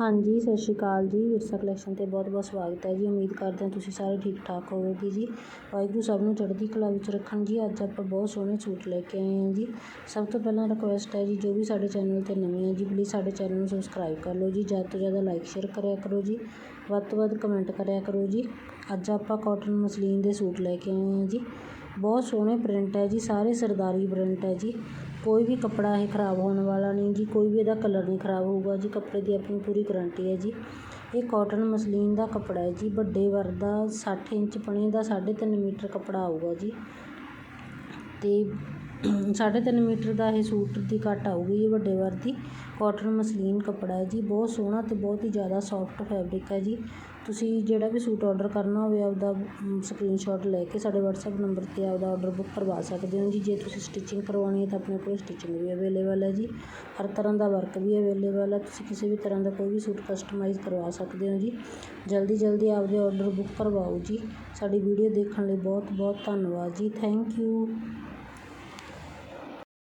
ਹਾਂਜੀ, ਸਤਿ ਸ਼੍ਰੀ ਅਕਾਲ ਜੀ। ਵਿਰਸਾ ਕਲੈਕਸ਼ਨ ਤੇ ਬਹੁਤ ਬਹੁਤ ਸਵਾਗਤ ਹੈ ਜੀ। ਉਮੀਦ ਕਰਦੇ ਹਾਂ ਤੁਸੀਂ ਸਾਰੇ ਠੀਕ ਠਾਕ ਹੋਵੋਗੇ ਜੀ। ਵਾਹਿਗੁਰੂ ਸਭ ਨੂੰ ਚੜ੍ਹਦੀ ਕਲਾ ਵਿੱਚ ਰੱਖਣ ਜੀ। ਅੱਜ ਆਪਾਂ ਬਹੁਤ ਸੋਹਣੇ ਸੂਟ ਲੈ ਕੇ ਆਏ ਹਾਂ ਜੀ। ਸਭ ਤੋਂ ਪਹਿਲਾਂ ਰਿਕੁਐਸਟ ਹੈ ਜੀ, ਜੋ ਵੀ ਸਾਡੇ ਚੈਨਲ ਤੇ ਨਵੇਂ ਹੈ ਜੀ ਪਲੀਜ਼ ਸਾਡੇ ਚੈਨਲ ਨੂੰ ਸਬਸਕ੍ਰਾਈਬ ਕਰ ਲਓ ਜੀ। ਜ਼ਿਆਦਾ ਤੋਂ ਜ਼ਿਆਦਾ ਲਾਈਕ ਸ਼ੇਅਰ ਕਰਿਆ ਕਰੋ ਜੀ। ਵੱਧ ਤੋਂ ਵੱਧ ਕਮੈਂਟ ਕਰਿਆ ਕਰੋ ਜੀ। ਅੱਜ ਆਪਾਂ ਕਾਟਨ ਮਸਲੀਨ ਦੇ ਸੂਟ ਲੈ ਕੇ ਆਏ ਹਾਂ ਜੀ। ਬਹੁਤ ਸੋਹਣੇ ਪ੍ਰਿੰਟ ਹੈ ਜੀ, ਸਾਰੇ ਸਰਦਾਰੀ ਪ੍ਰਿੰਟ ਹੈ ਜੀ। ਕੋਈ ਵੀ ਕੱਪੜਾ ਇਹ ਖ਼ਰਾਬ ਹੋਣ ਵਾਲਾ ਨਹੀਂ ਜੀ, ਕੋਈ ਵੀ ਇਹਦਾ ਕਲਰ ਨਹੀਂ ਖ਼ਰਾਬ ਹੋਊਗਾ ਜੀ, ਕੱਪੜੇ ਦੀ ਆਪਣੀ ਪੂਰੀ ਗਰੰਟੀ ਹੈ ਜੀ। ਇਹ ਕੋਟਨ ਮਸਲੀਨ ਦਾ ਕੱਪੜਾ ਹੈ ਜੀ, ਵੱਡੇ ਵਰ ਦਾ, ਸੱਠ ਇੰਚ ਪਣੇ ਦਾ 3.5 ਮੀਟਰ ਕੱਪੜਾ ਆਊਗਾ ਜੀ। ਅਤੇ ਸਾਢੇ ਤਿੰਨ ਮੀਟਰ ਦਾ ਇਹ ਸੂਟ ਦੀ ਕੱਟ ਆਊਗੀ ਜੀ ਵੱਡੇ ਵਰ ਦੀ। ਕੋਟਨ ਮਸਲੀਨ ਕੱਪੜਾ ਹੈ ਜੀ, ਬਹੁਤ ਸੋਹਣਾ ਅਤੇ ਬਹੁਤ ਹੀ ਜ਼ਿਆਦਾ ਸੋਫਟ ਫੈਬਰਿਕ ਹੈ ਜੀ। ਤੁਸੀਂ ਜਿਹੜਾ ਵੀ ਸੂਟ ਔਡਰ ਕਰਨਾ ਹੋਵੇ, ਆਪਦਾ ਸਕਰੀਨਸ਼ਾਟ ਲੈ ਕੇ ਸਾਡੇ ਵਟਸਐਪ ਨੰਬਰ 'ਤੇ ਆਪਦਾ ਔਡਰ ਬੁੱਕ ਕਰਵਾ ਸਕਦੇ ਹੋ ਜੀ। ਜੇ ਤੁਸੀਂ ਸਟਿਚਿੰਗ ਕਰਵਾਉਣੀ ਹੈ ਤਾਂ ਆਪਣੇ ਕੋਲ ਸਟਿਚਿੰਗ ਵੀ ਅਵੇਲੇਬਲ ਹੈ ਜੀ। ਹਰ ਤਰ੍ਹਾਂ ਦਾ ਵਰਕ ਵੀ ਅਵੇਲੇਬਲ ਹੈ। ਤੁਸੀਂ ਕਿਸੇ ਵੀ ਤਰ੍ਹਾਂ ਦਾ ਕੋਈ ਵੀ ਸੂਟ ਕਸਟਮਾਈਜ਼ ਕਰਵਾ ਸਕਦੇ ਹੋ ਜੀ। ਜਲਦੀ ਜਲਦੀ ਆਪਦੇ ਔਡਰ ਬੁੱਕ ਕਰਵਾਓ ਜੀ। ਸਾਡੀ ਵੀਡੀਓ ਦੇਖਣ ਲਈ ਬਹੁਤ ਬਹੁਤ ਧੰਨਵਾਦ ਜੀ। Thank you